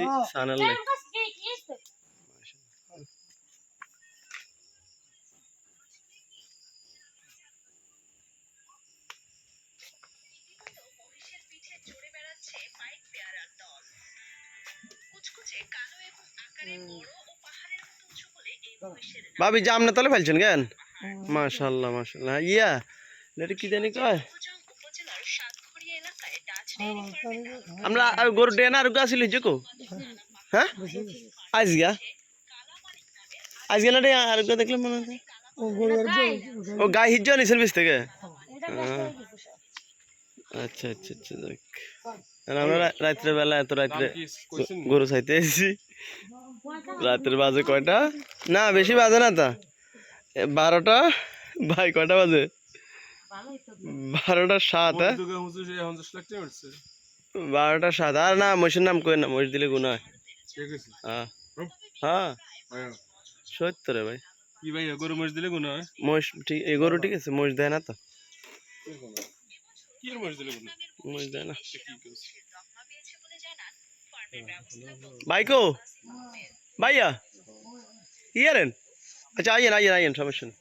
এই মহিষের নাম। ভাবি জামনে তলে ফেলছেন কেন? মাশাল্লাহ মাশাল্লাহ। ইয়া এটা কি জানি কয়? আমরা আর গরু ডেনা আর গাছিল জেকো হ্যাঁ? আজ গা আজ গেলে রে আর গা দেখলাম মনে হয়। ও গাই হিজ্জ নিছেন বিশ থেকে? হ্যাঁ। আচ্ছা আচ্ছা আচ্ছা দেখ। আমরা রাত্রে বেলা এত রাত্রে গরু চাইতে এসেছি। রাত্রে বাজে কয়টা? না বেশি বাজে না তা। বারোটা ভাই কয়টা বাজে? বারোটা সাত হ্যাঁ? বারোটা সাত আর না মহিষের নাম কই না মহিষ দিলে গুণা হয়। হ্যাঁ। হ্যাঁ। সত্য রে ভাই। কি ভাই গরু মরিচ দিলে গুণ হয়? মহিষ ঠিক এই গরু ঠিক আছে মহিষ দেয় না তো। মহিষ দেয় না। ভাইয়া? ইয়ারেন? আচ্ছা আইয়েন আইয়েন আইয়েন সমস্যা নেই।